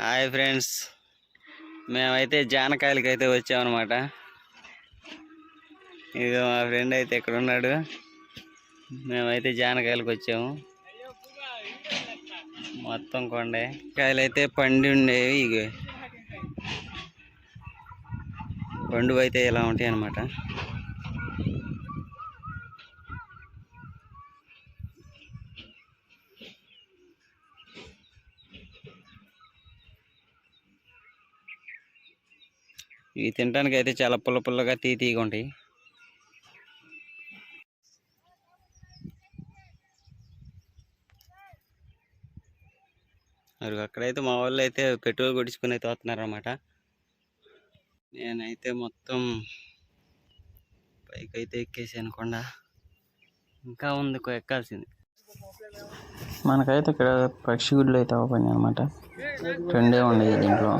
Hi friends. మేమైతే జానకాయలకి అయితే వచ్చామన్నమాట. ఇది మా ఫ్రెండ్ అయితే ఇక్కడ ఉన్నాడు. మేమైతే జానకాయలకు వచ్చాము. మొత్తం కొండే. కాయలు అయితే పండి ఉండేవి ఇక పండు అయితే ఇలా ఉంటాయి అన్నమాట. ఇవి తినడానికి అయితే చాలా పుల్ల పుల్లగా తీ తీగా ఉంటాయి. మరి అక్కడైతే మా వాళ్ళు అయితే పెట్రోల్ కొట్టించుకుని అయితే వస్తున్నారనమాట నేనైతే మొత్తం పైకి అయితే ఎక్కేసాను కొండ. ఇంకా ఉంది ఎక్కాల్సింది. మనకైతే ఇక్కడ పక్షి గుడ్లు అయితే ఓపెన్ అనమాట రెండే ఉన్నాయి దీంట్లో.